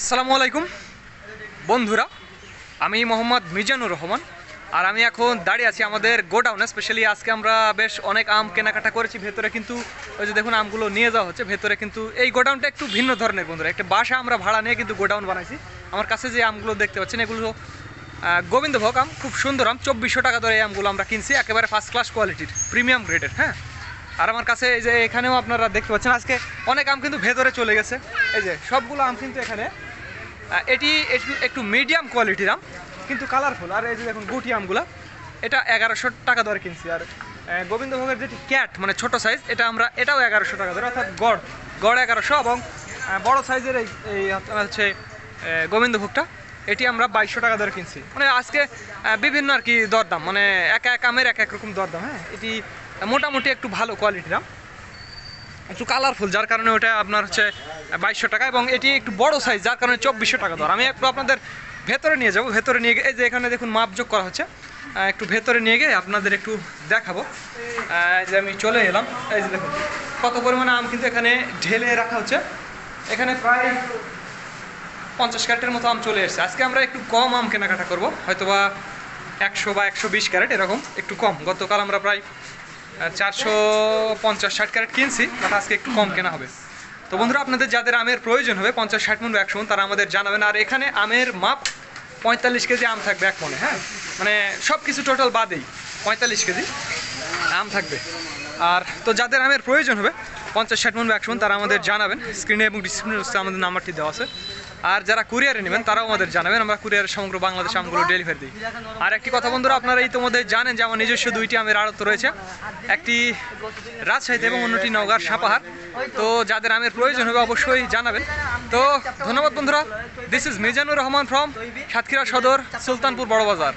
আসসালামু আলাইকুম। বন্ধুরা, আমি মোহাম্মদ মিজানুর রহমান, আর আমি এখন দাঁড়িয়ে আছি আমাদের গোডাউনে। স্পেশালি আজকে আমরা বেশ অনেক আম কেনাকাটা করেছি, ভেতরে কিন্তু ওই যে দেখুন আমগুলো নিয়ে যাওয়া হচ্ছে, ভেতরে কিন্তু এই গোডাউনটা একটু ভিন্ন ধরনের বন্ধুরা। একটা বাসা আমরা ভাড়া নিয়ে কিন্তু গোডাউন বানাইছি। আমার কাছে যে আমগুলো দেখতে পাচ্ছেন, এগুলো গোবিন্দভোগ আম, খুব সুন্দর আম, চব্বিশশো টাকা ধরে এই আমগুলো আমরা কিনছি, একেবারে ফার্স্ট ক্লাস কোয়ালিটির প্রিমিয়াম গ্রেডের হ্যাঁ? আর আমার কাছে এই যে এখানেও আপনারা দেখতে পাচ্ছেন, আজকে অনেক আম কিন্তু ভেতরে চলে গেছে। এই যে সবগুলো আম কিন্তু এখানে এটি একটু- মিডিয়াম কোয়ালিটির আম কিন্তু কালারফুল আর এই যে দেখুন গুটি আমগুলো, এটা এগারোশো টাকা দরে কিনছি। আর গোবিন্দভোগের যেটি ক্যাট মানে ছোট সাইজ এটা আমরা এটাও এগারোশো টাকা ধরে অর্থাৎ গড়। গড় এগারোশো এবং বড় সাইজের এই এই হচ্ছে গোবিন্দভোগটা, এটি আমরা বাইশশো টাকা দরে কিনছি। মানে আজকে বিভিন্ন আর কি দরদাম মানে এক এক আমের এক এক রকম দরদাম হ্যাঁ? এটি মোটামুটি একটু ভালো কোয়ালিটির আম একটু কালারফুল যার কারণে ওটা আপনার হচ্ছে বাইশশো টাকা এবং এটি একটু বড় সাইজ যার কারণে চব্বিশশো টাকা দর। আমি একটু আপনাদের ভেতরে নিয়ে যাব। ভেতরে নিয়ে গিয়ে এই যে এখানে দেখুন মাপ যোগ করা হচ্ছে। একটু ভেতরে নিয়ে গিয়ে আপনাদের একটু দেখাবো। যে আমি চলে এলাম। এই যে দেখুন, কত পরিমাণে আম কিন্তু এখানে ঢেলে রাখা হচ্ছে। এখানে প্রায় পঞ্চাশ ক্যারেটের মতো আম চলে এসেছে। আজকে আমরা একটু কম আম কেনাকাটা করব। হয়তোবা একশো বা একশো বিশ ক্যারেট, এরকম একটু কম। গতকাল আমরা প্রায় চারশো পঞ্চাশ ষাট ক্যারেট কিনছি, বাট আজকে একটু কম কেনা হবে। তো বন্ধুরা, আপনাদের যাদের আমের প্রয়োজন হবে, পঞ্চাশ ষাট মন, একশো তারা আমাদের জানাবেন। আর এখানে আমের মাপ পঁয়তাল্লিশ কেজি আম থাকবে এক মনে হ্যাঁ? মানে সব কিছু টোটাল বাদেই, পঁয়তাল্লিশ কেজি আম থাকবে। আর তো যাদের আমের প্রয়োজন হবে, পঞ্চাশ ষাট মন একশো তারা আমাদের জানাবেন। স্ক্রিনে এবং ডিসক্রিপশনে আমাদের নাম্বারটি দেওয়া আছে। আর যারা কুরিয়ারে নেবেন, তারাও আমাদের জানাবেন। আমরা কুরিয়ারে সমগ্র বাংলাদেশ আমগুলো ডেলিভারি দিই। আর একটি কথা বন্ধুরা, আপনারা এই তোমাদের জানেন যে আমার নিজস্ব দুইটি আমের আড়ত রয়েছে। একটি রাজশাহীতে এবং অন্যটি নওগাঁর সাপাহার। তো যাদের আমের প্রয়োজন হবে, অবশ্যই জানাবেন। তো ধন্যবাদ বন্ধুরা। This is Mizanur Rahman from Satkhira Sadar, Sultanpur Barabazar.